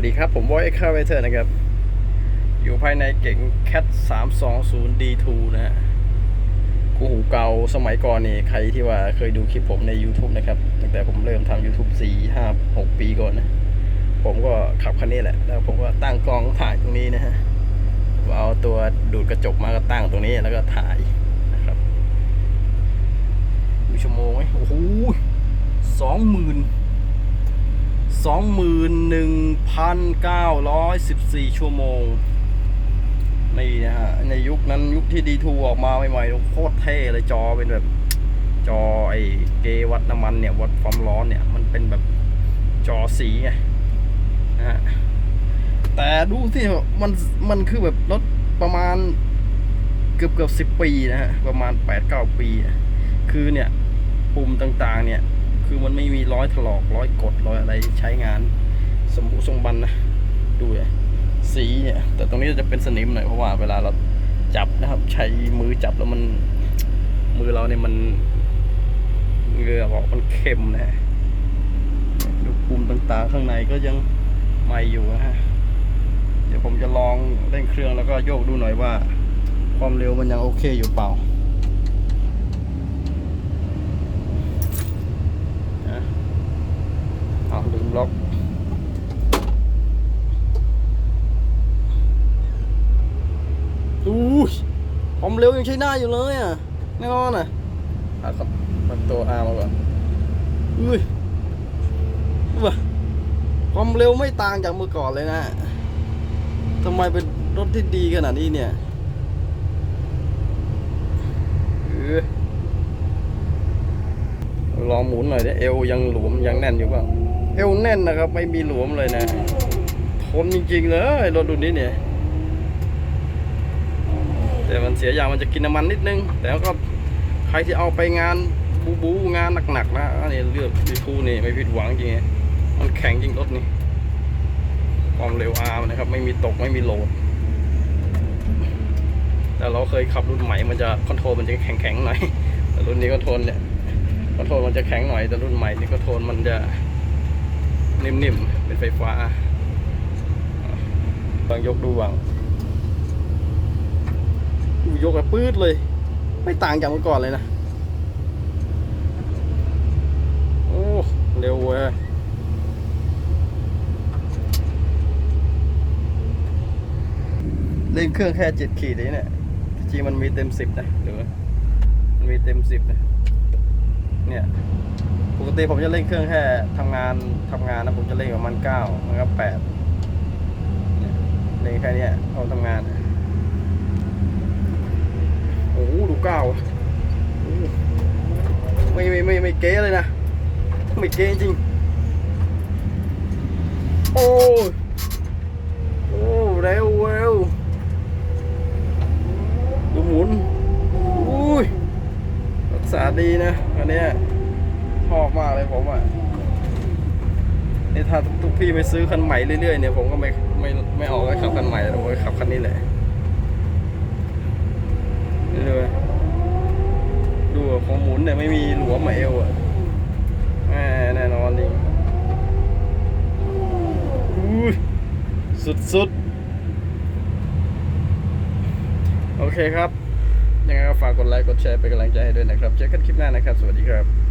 วัสดีครับ ผมบอยเอ็กคาเวเตอร์นะครับ อยู่ภายในเก๋ง Cat 320 D2 นะฮะกูหูเก่าสมัยก่อนนี่ใครที่ว่าเคยดูคลิปผมใน YouTube นะครับ ตั้งแต่ผมเริ่มทำ YouTube 4 5 6 ปีก่อนนะ ผมก็ขับคันนี้แหละ แล้วผมก็ตั้งกล้องถ่ายตรงนี้นะฮะเอาตัวดูดกระจกมาก็ตั้งตรงนี้แล้วก็ถ่ายนะครับดูชั่วโมงไหมโอ้โหสองหมื่น สองหมื่นหนึ่งพันเก้าร้อยสิบสี่ชั่วโมง นี่นะฮะ ในยุคนั้นยุคที่ดีทูออกมาใหม่ๆโคตรเท่เลยจอเป็นแบบ จอไอ้เกวัดน้ำมันเนี่ย วัดความร้อนเนี่ย มันเป็นแบบจอสีไงนะฮะ แต่ดูสิมันมันคือแบบรถประมาณเกือบเกือบสิบปีนะฮะ ประมาณแปดเก้าปี คือเนี่ย ปุ่มต่างๆเนี่ย คือมันไม่มีร้อยถลอกร้อยกดร้อยอะไรใช้งาน สมบูรณ์ทรงบันนะ ดูเลยสีเนี่ย แต่ตรงนี้จะเป็นสนิมหน่อยเพราะว่าเวลาเราจับนะครับ ใช้มือจับแล้วมัน มือเราเนี่ยมันเหงื่อออกมันเค็มนะฮะดูปุ่มต่างๆข้างในก็ยังใหม่อยู่นะฮะเดี๋ยวผมจะลองเร่งเครื่องแล้วก็โยกดูหน่อยว่า ความเร็วมันยังโอเคอยู่เปล่า นะ เอาลืมล็อกอู้ยความเร็วยังใช้ได้อยู่เลยอะแน่นอนอะอะครับปัดตัวอามาก่อนอุ้ยว้าความเร็วไม่ต่างจากเมื่อก่อนเลยนะทำไมเป็นรถที่ดีขนาดนี้เนี่ยเออลองหมุนหน่อยดิเอวยังหลวมยังแน่นอยู่เปล่า เอวแน่นนะครับ ไม่มีหลวมเลยนะ ทนจริงๆเลยรถรุ่นนี้เนี่ย แต่มันเสียอย่างมันจะกินน้ำมันนิดนึง แต่ก็ใครที่เอาไปงานบูบูงานหนักๆนะอันนี้เลือกดีคู่นี่ไม่ผิดหวังจริงมันแข็งจริงรถนี่ความเร็วอาร์มนะครับ ไม่มีตกไม่มีโหลด แต่เราเคยขับรุ่นใหม่มันจะคอนโทรลมันจะแข็งๆหน่อยแต่รุ่นนี้ก็ทนเนี่ยคอนโทรลมันจะแข็งหน่อยแต่รุ่นใหม่นี่คอนโทรลมันจะ นิ่มๆ เป็นไฟฟ้าบางยกดูบางดูยกแบบปื๊ดเลย ไม่ต่างจากเมื่อก่อนเลยนะ โอ้ เร็วเว้ยเล่นเครื่องแค่เจ็ดขีดเองเนี่ยจริงมันมีเต็มสิบนะหรือมันมีเต็มสิบนะ เนี่ยปกติผมจะเล่นเครื่องแค่ทำงานทำงานนะผมจะเล่นประมาณเก้ามันก็แปดเล่นแค่นี้ยเอาทำงานโอ้โหดูเก้าไม่ไม่ไม่ไม่เก๊เลยนะไม่เก๊จริง โอ้โอ้เร็วเร็วดูหมุนอุ้ยรักษาดีนะ อันนี้ชอบมากเลยผมอะนี่ถ้าทุกพี่ไปซื้อคันใหม่เรื่อยๆเนี่ยผมก็ไม่ไม่ไม่ออกให้ขับคันใหม่ผมก็ขับคันนี้แหละนี่ดูดูของหมุนเนี่ยไม่มีหลวมมาเอวอะแน่นอนจริงสุดๆ โอเคครับ ยังไงก็ฝากกดไลค์กดแชร์เป็นกำลังใจให้ด้วยนะครับ เจอกันคลิปหน้านะครับ สวัสดีครับ